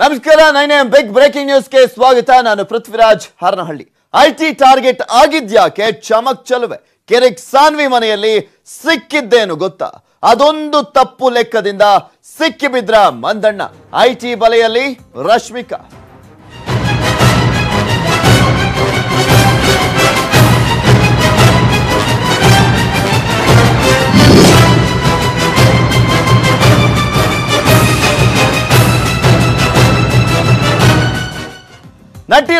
ನಮಸ್ಕಾರ, nine M big breaking ನ್ಯೂಸ್ಗೆ ಸ್ವಾಗತ. ನಾನು ಪೃಥ್ವಿರಾಜ್ ಹರನಹಳ್ಳಿ. ಐಟಿ ಟಾರ್ಗೆಟ್ ಆಗಿದ್ಯಾಕೆ? ಚಮಕ್ ಚಲುವೆ. ಕೆರೆಕ್ ಸಾನ್ವಿ ಮನೆಯಲ್ಲಿ ಸಿಕ್ಕಿದ್ದೇನು ಗೊತ್ತಾ? ಅದೊಂದು ತಪ್ಪು ಲೆಕ್ಕದಿಂದ ಸಿಕ್ಕಿಬಿದ್ರ ಮಂದಣ್ಣ. ಐಟಿ ಬಲೆಯಲ್ಲಿ ರಶ್ಮಿಕಾ.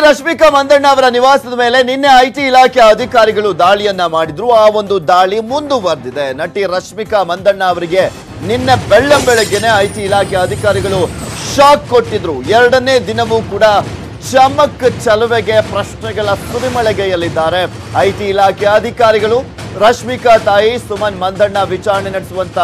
ರಶ್ಮಿಕಾ ಮಂದಣ್ಣ ಅವರ ನಿವಾಸದ ಮೇಲೆ ನಿನ್ನೆ ಐಟಿ ಇಲಾಖೆ ಅಧಿಕಾರಿಗಳು ದಾಳಿಯನ್ನ ಮಾಡಿದ್ರು. ಆ ಒಂದು ದಾಳಿ ಮುಂದುವರೆದಿದೆ. ನಟಿ ರಶ್ಮಿಕಾ ಮಂದಣ್ಣ ಅವರಿಗೆ ನಿನ್ನೆ ಬೆಳ್ಳಂ ಬೆಳಗ್ಗೆನೆ ಐಟಿ ಇಲಾಖೆ ಅಧಿಕಾರಿಗಳು ಶಾಕ್ ಕೊಟ್ಟಿದ್ರು. ಎರಡನೇ ದಿನವೂ ಕೂಡ ಚಮಕ್ ಚಲುವೆಗೆ ಪ್ರಶ್ನೆಗಳ ಸುರಿಮಳೆಗೆಯಲ್ಲಿದ್ದಾರೆ. ಐಟಿ ಇಲಾಖೆ ಅಧಿಕಾರಿಗಳು ರಶ್ಮಿಕಾ ತಾಯಿ ಸುಮನ್ ಮಂದಣ್ಣ ವಿಚಾರಣೆ ನಡೆಸುವಂತ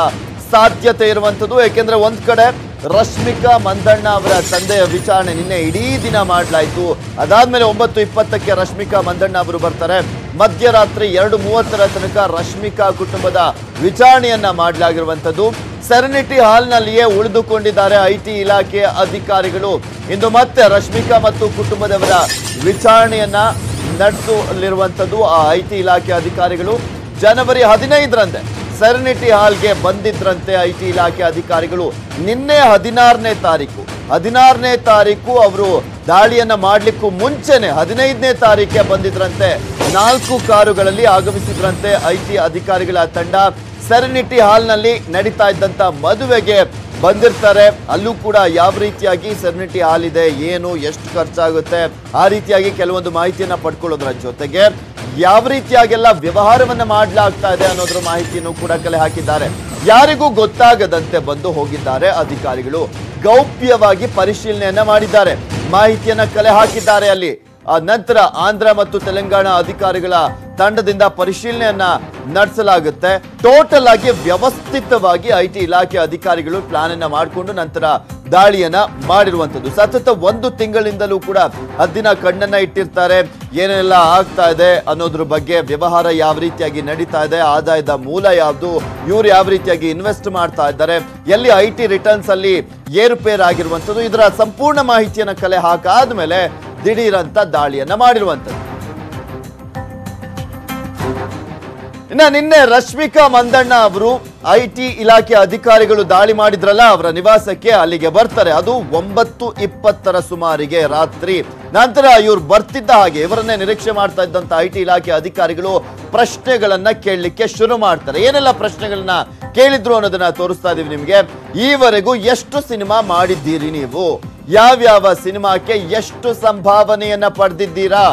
ಸಾಧ್ಯತೆ ಇರುವಂತದ್ದು ಏಕೆಂದ್ರೆ ಒಂದ್ ಕಡೆ ರಶ್ಮಿಕಾ ಮಂದಣ್ಣ ಅವರ ತಂದೆಯ ವಿಚಾರಣೆ ನಿನ್ನೆ ಇಡೀ ದಿನ ಮಾಡಲಾಯಿತು. ಅದಾದ್ಮೇಲೆ ಒಂಬತ್ತು ಇಪ್ಪತ್ತಕ್ಕೆ ರಶ್ಮಿಕಾ ಮಂದಣ್ಣ ಅವರು ಬರ್ತಾರೆ. ಮಧ್ಯರಾತ್ರಿ ಎರಡು ಮೂವತ್ತರ ತನಕ ರಶ್ಮಿಕಾ ಕುಟುಂಬದ ವಿಚಾರಣೆಯನ್ನ ಮಾಡಲಾಗಿರುವಂಥದ್ದು. ಸೆರೆನಿಟಿ ಹಾಲ್ನಲ್ಲಿಯೇ ಉಳಿದುಕೊಂಡಿದ್ದಾರೆ ಐಟಿ ಇಲಾಖೆ ಅಧಿಕಾರಿಗಳು. ಇಂದು ಮತ್ತೆ ರಶ್ಮಿಕಾ ಮತ್ತು ಕುಟುಂಬದವರ ವಿಚಾರಣೆಯನ್ನ ನಡೆಸಲಿರುವಂಥದ್ದು ಆ ಐಟಿ ಇಲಾಖೆ ಅಧಿಕಾರಿಗಳು. ಜನವರಿ ಹದಿನೈದರಂದೇ ಸೆರೆನಿಟಿ ಹಾಲ್ಗೆ ಬಂದಿದ್ರಂತೆ ಐಟಿ ಇಲಾಖೆ ಅಧಿಕಾರಿಗಳು. ನಿನ್ನೆ ಹದಿನಾರನೇ ತಾರೀಕು. ಹದಿನಾರನೇ ತಾರೀಕು ಅವರು ದಾಳಿಯನ್ನ ಮಾಡಲಿಕ್ಕೂ ಮುಂಚೆನೆ ಹದಿನೈದನೇ ತಾರೀಕೆ ಬಂದಿದ್ರಂತೆ. ನಾಲ್ಕು ಕಾರುಗಳಲ್ಲಿ ಆಗಮಿಸಿದ್ರಂತೆ ಐಟಿ ಅಧಿಕಾರಿಗಳ ತಂಡ. ಸೆರೆನಿಟಿ ಹಾಲ್ನಲ್ಲಿ ನಡೀತಾ ಇದ್ದಂತ ಮದುವೆಗೆ ಬಂದಿರ್ತಾರೆ. ಅಲ್ಲೂ ಕೂಡ ಯಾವ ರೀತಿಯಾಗಿ ಸೆರೆನಿಟಿ ಹಾಲ್ ಇದೆ, ಏನು, ಎಷ್ಟು ಖರ್ಚಾಗುತ್ತೆ, ಆ ರೀತಿಯಾಗಿ ಕೆಲವೊಂದು ಮಾಹಿತಿಯನ್ನ ಪಡ್ಕೊಳ್ಳೋದ್ರ ಜೊತೆಗೆ ಯಾವ ರೀತಿಯಾಗೆಲ್ಲ ವ್ಯವಹಾರವನ್ನ ಮಾಡಲಾಗ್ತಾ ಇದೆ ಅನ್ನೋದ್ರ ಮಾಹಿತಿಯನ್ನು ಕೂಡ ಕಲೆ ಹಾಕಿದ್ದಾರೆ. ಯಾರಿಗೂ ಗೊತ್ತಾಗದಂತೆ ಬಂದು ಹೋಗಿದ್ದಾರೆ ಅಧಿಕಾರಿಗಳು. ಗೌಪ್ಯವಾಗಿ ಪರಿಶೀಲನೆಯನ್ನ ಮಾಡಿದ್ದಾರೆ. ಮಾಹಿತಿಯನ್ನ ಕಲೆ ಹಾಕಿದ್ದಾರೆ ಅಲ್ಲಿ. ನಂತರ ಆಂಧ್ರ ಮತ್ತು ತೆಲಂಗಾಣ ಅಧಿಕಾರಿಗಳ ತಂಡದಿಂದ ಪರಿಶೀಲನೆಯನ್ನ ನಡೆಸಲಾಗುತ್ತೆ. ಟೋಟಲ್ ಆಗಿ ವ್ಯವಸ್ಥಿತವಾಗಿ ಐಟಿ ಇಲಾಖೆ ಅಧಿಕಾರಿಗಳು ಪ್ಲಾನ್ ಅನ್ನ ಮಾಡಿಕೊಂಡು ನಂತರ ದಾಳಿಯನ್ನ ಮಾಡಿರುವಂತದ್ದು ಸತತ ಒಂದು ತಿಂಗಳಿಂದಲೂ ಕೂಡ ಹದ್ದಿನ ಕಣ್ಣನ್ನ ಇಟ್ಟಿರ್ತಾರೆ. ಏನೆಲ್ಲ ಆಗ್ತಾ ಇದೆ ಅನ್ನೋದ್ರ ಬಗ್ಗೆ ವ್ಯವಹಾರ ಯಾವ ರೀತಿಯಾಗಿ ನಡೀತಾ ಇದೆ, ಆದಾಯದ ಮೂಲ ಯಾವುದು, ಇವ್ರು ಯಾವ ರೀತಿಯಾಗಿ ಇನ್ವೆಸ್ಟ್ ಮಾಡ್ತಾ ಇದ್ದಾರೆ, ಎಲ್ಲಿ ಐ ಟಿ ರಿಟರ್ನ್ಸ್ ಅಲ್ಲಿ ಏರುಪೇರು ಆಗಿರುವಂತದ್ದು ಇದರ ಸಂಪೂರ್ಣ ಮಾಹಿತಿಯನ್ನ ಕಲೆ ಹಾಕಾದ ಮೇಲೆ ದಿಢೀರಂತ ದಾಳಿಯನ್ನ ಮಾಡಿರುವಂತದ್ದು ಇನ್ನ ನಿನ್ನೆ ರಶ್ಮಿಕಾ ಮಂದಣ್ಣ ಅವರು ಐ ಟಿ ಇಲಾಖೆ ಅಧಿಕಾರಿಗಳು ದಾಳಿ ಮಾಡಿದ್ರಲ್ಲ, ಅವರ ನಿವಾಸಕ್ಕೆ ಅಲ್ಲಿಗೆ ಬರ್ತಾರೆ. ಅದು ಒಂಬತ್ತು ಇಪ್ಪತ್ತರ ಸುಮಾರಿಗೆ ರಾತ್ರಿ. ನಂತರ ಇವ್ರು ಬರ್ತಿದ್ದ ಹಾಗೆ ಇವರನ್ನೇ ನಿರೀಕ್ಷೆ ಮಾಡ್ತಾ ಇದ್ದಂತ ಐ ಟಿ ಇಲಾಖೆ ಅಧಿಕಾರಿಗಳು ಪ್ರಶ್ನೆಗಳನ್ನ ಕೇಳಲಿಕ್ಕೆ ಶುರು ಮಾಡ್ತಾರೆ. ಏನೆಲ್ಲ ಪ್ರಶ್ನೆಗಳನ್ನ ಕೇಳಿದ್ರು ಅನ್ನೋದನ್ನ ತೋರಿಸ್ತಾ ಇದೀವಿ ನಿಮ್ಗೆ. ಈವರೆಗೂ ಎಷ್ಟು ಸಿನಿಮಾ ಮಾಡಿದ್ದೀರಿ ನೀವು? ಯಾವ್ಯಾವ ಸಿನಿಮಾಕ್ಕೆ ಎಷ್ಟು ಸಂಭಾವನೆಯನ್ನ ಪಡೆದಿದ್ದೀರಾ?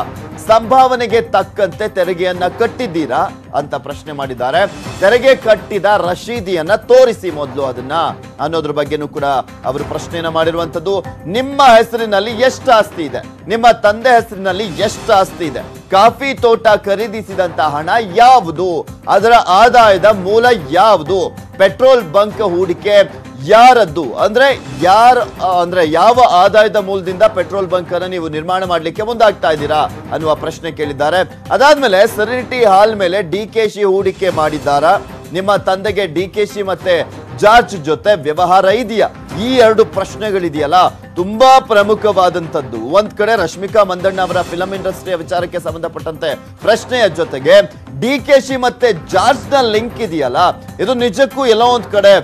ಸಂಭಾವನೆಗೆ ತಕ್ಕಂತೆ ತೆರಿಗೆಯನ್ನ ಕಟ್ಟಿದ್ದೀರಾ ಅಂತ ಪ್ರಶ್ನೆ ಮಾಡಿದ್ದಾರೆ. ತೆರಿಗೆ ಕಟ್ಟಿದ ರಶೀದಿಯನ್ನ ತೋರಿಸಿ ಮೊದಲು ಅದನ್ನ. ಅನ್ನೋದ್ರ ಬಗ್ಗೆನೂ ಕೂಡ ಅವರು ಪ್ರಶ್ನೆಯನ್ನ ಮಾಡಿರುವಂತದ್ದು ನಿಮ್ಮ ಹೆಸರಿನಲ್ಲಿ ಎಷ್ಟು ಆಸ್ತಿ ಇದೆ? ನಿಮ್ಮ ತಂದೆ ಹೆಸರಿನಲ್ಲಿ ಎಷ್ಟು ಆಸ್ತಿ ಇದೆ? ಕಾಫಿ ತೋಟ ಖರೀದಿಸಿದಂತ ಹಣ ಯಾವುದು? ಅದರ ಆದಾಯದ ಮೂಲ ಯಾವುದು? ಪೆಟ್ರೋಲ್ ಬಂಕ್ ಹೂಡಿಕೆ ಯಾರದ್ದು? ಅಂದ್ರೆ ಯಾರ ಅಂದ್ರೆ ಯಾವ ಆದಾಯದ ಮೂಲದಿಂದ ಪೆಟ್ರೋಲ್ ಬಂಕ್ ಅನ್ನ ನೀವು ನಿರ್ಮಾಣ ಮಾಡಲಿಕ್ಕೆ ಮುಂದಾಗ್ತಾ ಇದ್ದೀರಾ ಅನ್ನುವ ಪ್ರಶ್ನೆ ಕೇಳಿದ್ದಾರೆ. ಅದಾದ್ಮೇಲೆ ಸೆರೆನಿಟಿ ಹಾಲ್ ಮೇಲೆ ಡಿ ಕೆ ಶಿ ಹೂಡಿಕೆ ಮಾಡಿದ್ದಾರಾ? ನಿಮ್ಮ ತಂದೆಗೆ ಡಿ ಕೆ ಶಿ ಮತ್ತೆ ಜಾರ್ಜ್ ಜೊತೆ ವ್ಯವಹಾರ ಇದೆಯಾ? ಈ ಎರಡು ಪ್ರಶ್ನೆಗಳಿದೆಯಲ್ಲ. ತುಂಬಾ ಪ್ರಮುಖವಾದಂತದ್ದು ಒಂದ್ ಕಡೆ ರಶ್ಮಿಕಾ ಮಂದಣ್ಣ ಅವರ ಫಿಲಂ ಇಂಡಸ್ಟ್ರಿಯ ವಿಚಾರಕ್ಕೆ ಸಂಬಂಧಪಟ್ಟಂತೆ ಪ್ರಶ್ನೆಯ ಜೊತೆಗೆ ಡಿ ಕೆ ಶಿ ಮತ್ತೆ ಜಾರ್ಜ್ನ ಲಿಂಕ್ ಇದೆಯಲ್ಲ. ಇದು ನಿಜಕ್ಕೂ ಎಲ್ಲೋ ಒಂದ್ ಕಡೆ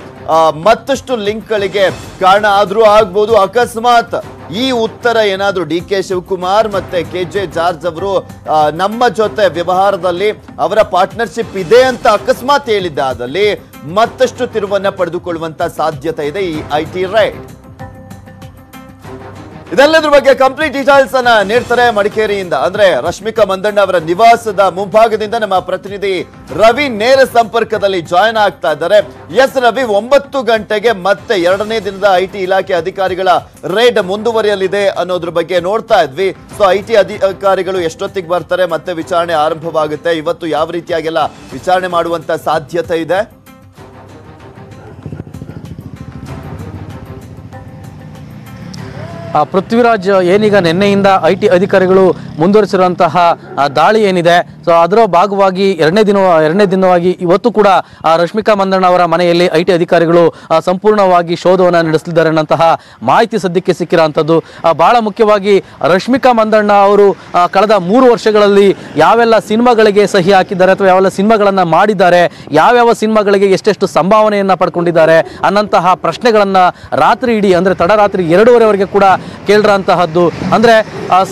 ಮತ್ತಷ್ಟು ಲಿಂಕ್ಗಳಿಗೆ ಕಾರಣ ಆದರೂ ಆಗ್ಬೋದು. ಅಕಸ್ಮಾತ್ ಈ ಉತ್ತರ ಏನಾದರೂ ಡಿ ಕೆ ಶಿವಕುಮಾರ್ ಮತ್ತೆ ಕೆ ಜೆ ಜಾರ್ಜ್ ಅವರು ನಮ್ಮ ಜೊತೆ ವ್ಯವಹಾರದಲ್ಲಿ ಅವರ ಪಾರ್ಟ್ನರ್ಶಿಪ್ ಇದೆ ಅಂತ ಅಕಸ್ಮಾತ್ ಹೇಳಿದ್ದ ಆದಲ್ಲಿ ಮತ್ತಷ್ಟು ತಿರುವನ್ನ ಪಡೆದುಕೊಳ್ಳುವಂತ ಸಾಧ್ಯತೆ ಇದೆ ಈ ಐ ಟಿ ರೈಡ್ ಇದೆಲ್ಲದ್ರ ಬಗ್ಗೆ ಕಂಪ್ಲೀಟ್ ಡೀಟೇಲ್ಸ್ ಅನ್ನ ನೀಡ್ತಾರೆ ಮಡಿಕೇರಿಯಿಂದ. ಅಂದ್ರೆ ರಶ್ಮಿಕಾ ಮಂದಣ್ಣ ಅವರ ನಿವಾಸದ ಮುಂಭಾಗದಿಂದ ನಮ್ಮ ಪ್ರತಿನಿಧಿ ರವಿ ನೇರ ಸಂಪರ್ಕದಲ್ಲಿ ಜಾಯ್ನ್ ಆಗ್ತಾ ಇದ್ದಾರೆ. ಎಸ್ ರವಿ, ಒಂಬತ್ತು ಗಂಟೆಗೆ ಮತ್ತೆ ಎರಡನೇ ದಿನದ ಐ ಟಿ ಇಲಾಖೆ ಅಧಿಕಾರಿಗಳ ರೇಡ್ ಮುಂದುವರಿಯಲಿದೆ ಅನ್ನೋದ್ರ ಬಗ್ಗೆ ನೋಡ್ತಾ ಇದ್ವಿ. ಸೊ ಐ ಟಿ ಅಧಿಕಾರಿಗಳು ಎಷ್ಟೊತ್ತಿಗೆ ಬರ್ತಾರೆ, ಮತ್ತೆ ವಿಚಾರಣೆ ಆರಂಭವಾಗುತ್ತೆ, ಇವತ್ತು ಯಾವ ರೀತಿಯಾಗೆಲ್ಲ ವಿಚಾರಣೆ ಮಾಡುವಂತ ಸಾಧ್ಯತೆ ಇದೆ? ಪೃಥ್ವಿರಾಜ್ ಏನೀಗ ನಿನ್ನೆಯಿಂದ ಐ ಟಿ ಅಧಿಕಾರಿಗಳು ಮುಂದುವರಿಸಿರುವಂತಹ ದಾಳಿ ಏನಿದೆ? ಸೊ ಅದರ ಭಾಗವಾಗಿ ಎರಡನೇ ದಿನ ಎರಡನೇ ದಿನವಾಗಿ ಇವತ್ತು ಕೂಡ ರಶ್ಮಿಕಾ ಮಂದಣ್ಣ ಅವರ ಮನೆಯಲ್ಲಿ ಐ ಟಿ ಅಧಿಕಾರಿಗಳು ಸಂಪೂರ್ಣವಾಗಿ ಶೋಧವನ್ನು ನಡೆಸಲಿದ್ದಾರೆ ಅನ್ನಂತಹ ಮಾಹಿತಿ ಸದ್ಯಕ್ಕೆ ಸಿಕ್ಕಿರೋಂಥದ್ದು ಆ, ಬಹಳ ಮುಖ್ಯವಾಗಿ ರಶ್ಮಿಕಾ ಮಂದಣ್ಣ ಅವರು ಕಳೆದ ಮೂರು ವರ್ಷಗಳಲ್ಲಿ ಯಾವೆಲ್ಲ ಸಿನಿಮಾಗಳಿಗೆ ಸಹಿ ಹಾಕಿದ್ದಾರೆ ಅಥವಾ ಯಾವೆಲ್ಲ ಸಿನಿಮಾಗಳನ್ನು ಮಾಡಿದ್ದಾರೆ ಯಾವ್ಯಾವ ಸಿನಿಮಾಗಳಿಗೆ ಎಷ್ಟೆಷ್ಟು ಸಂಭಾವನೆಯನ್ನು ಪಡ್ಕೊಂಡಿದ್ದಾರೆ ಅನ್ನಂತಹ ಪ್ರಶ್ನೆಗಳನ್ನು ರಾತ್ರಿ ಇಡೀ ಅಂದರೆ ತಡರಾತ್ರಿ ಎರಡೂವರೆವರೆಗೆ ಕೂಡ ಕೇಳಿರೋಂತಹದ್ದು. ಅಂದರೆ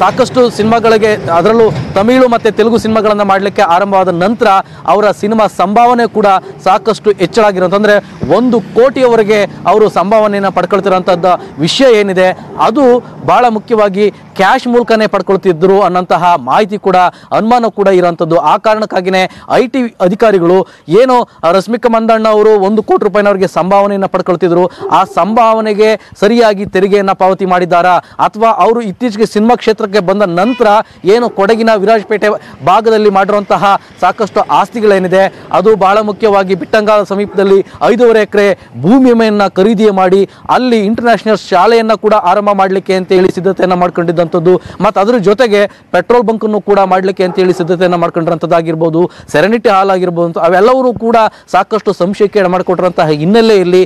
ಸಾಕಷ್ಟು ಸಿನಿಮಾಗಳಿಗೆ, ಅದರಲ್ಲೂ ತಮಿಳು ಮತ್ತು ತೆಲುಗು ಸಿನಿಮಾಗಳನ್ನು ಮಾಡಲಿಕ್ಕೆ ಆರಂಭವಾದ ನಂತರ ಅವರ ಸಿನಿಮಾ ಸಂಭಾವನೆ ಕೂಡ ಸಾಕಷ್ಟು ಹೆಚ್ಚಳಾಗಿರೋದು ಅಂದರೆ, ಒಂದು ಕೋಟಿಯವರೆಗೆ ಅವರು ಸಂಭಾವನೆಯನ್ನು ಪಡ್ಕೊಳ್ತಿರೋಂಥದ್ದು ವಿಷಯ ಏನಿದೆ, ಅದು ಭಾಳ ಮುಖ್ಯವಾಗಿ ಕ್ಯಾಶ್ ಮೂಲಕನೇ ಪಡ್ಕೊಳ್ತಿದ್ರು ಅನ್ನೋಂತಹ ಮಾಹಿತಿ ಕೂಡ, ಅನುಮಾನ ಕೂಡ ಇರೋಂಥದ್ದು. ಆ ಕಾರಣಕ್ಕಾಗಿಯೇ ಐ ಅಧಿಕಾರಿಗಳು ಏನು ರಶ್ಮಿಕಾ ಮಂದಣ್ಣ ಅವರು ಒಂದು ಕೋಟಿ ರೂಪಾಯಿನವರಿಗೆ ಸಂಭಾವನೆಯನ್ನು ಪಡ್ಕೊಳ್ತಿದ್ರು. ಆ ಸಂಭಾವನೆಗೆ ಸರಿಯಾಗಿ ತೆರಿಗೆಯನ್ನು ಪಾವತಿ ಮಾಡಿದ್ದಾರಾ? ಅಥವಾ ಅವರು ಇತ್ತೀಚೆಗೆ ಸಿನಿಮಾ ಕ್ಷೇತ್ರಕ್ಕೆ ಬಂದ ನಂತರ ಏನು ಕೊಡಗಿನ ವಿರಾಜಪೇಟೆ ಭಾಗದಲ್ಲಿ ಮಾಡಿರುವಂತಹ ಸಾಕಷ್ಟು ಆಸ್ತಿಗಳೇನಿದೆ? ಅದು ಬಹಳ ಮುಖ್ಯವಾಗಿ ಬಿಟ್ಟಂಗಾಲ ಸಮೀಪದಲ್ಲಿ ಐದೂವರೆ ಎಕರೆ ಭೂಮಿಯನ್ನು ಖರೀದಿ ಮಾಡಿ, ಅಲ್ಲಿ ಇಂಟರ್ನ್ಯಾಷನಲ್ ಶಾಲೆಯನ್ನು ಕೂಡ ಆರಂಭ ಮಾಡಲಿಕ್ಕೆ ಅಂತ ಹೇಳಿ ಸಿದ್ಧತೆಯನ್ನು ಮಾಡ್ಕೊಂಡಿದ್ದಂಥದ್ದು ಮತ್ತು ಅದ್ರ ಜೊತೆಗೆ ಪೆಟ್ರೋಲ್ ಬಂಕನ್ನು ಕೂಡ ಮಾಡಲಿಕ್ಕೆ ಅಂತೇಳಿ ಸಿದ್ಧತೆಯನ್ನು ಮಾಡ್ಕೊಂಡಿರೋಂಥದ್ದಾಗಿರ್ಬೋದು ಸೆರೆನಿಟಿ ಹಾಲ್ ಆಗಿರ್ಬೋದು ಅವೆಲ್ಲವೂ ಕೂಡ ಸಾಕಷ್ಟು ಸಂಶಯಕ್ಕೆ ಮಾಡಿಕೊಟ್ಟಿರುವಂತಹ ಹಿನ್ನೆಲೆಯಲ್ಲಿ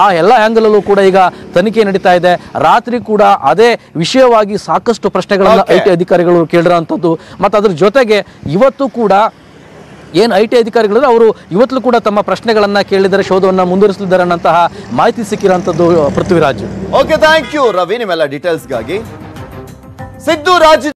ಆ ಎಲ್ಲ ಆ್ಯಂಗಲಲ್ಲೂ ಕೂಡ ಈಗ ತನಿಖೆ ನಡೀತಾ ಇದೆ. ರಾತ್ರಿ ಕೂಡ ಅದೇ ವಿಷಯವಾಗಿ ಸಾಕಷ್ಟು ಪ್ರಶ್ನೆಗಳನ್ನು ಐ ಟಿ ಅಧಿಕಾರಿಗಳು ಕೇಳಿರೋಂಥದ್ದು. ಮತ್ತು ಅದ್ರ ಜೊತೆಗೆ ಇವತ್ತು ಕೂಡ ಏನು ಐ ಟಿ ಅಧಿಕಾರಿಗಳು ಅವರು ಇವತ್ತು ಕೂಡ ತಮ್ಮ ಪ್ರಶ್ನೆಗಳನ್ನು ಕೇಳಿದರೆ ಶೋಧವನ್ನು ಮುಂದುವರಿಸಲಿದ್ದಾರೆ ಅನ್ನಂತಹ ಮಾಹಿತಿ ಸಿಕ್ಕಿರೋಂಥದ್ದು Prithviraj. Okay thank you Ravi. ನಿಮ್ಮೆಲ್ಲ ಡೀಟೇಲ್ಸ್ಗಾಗಿ सिद्धू राज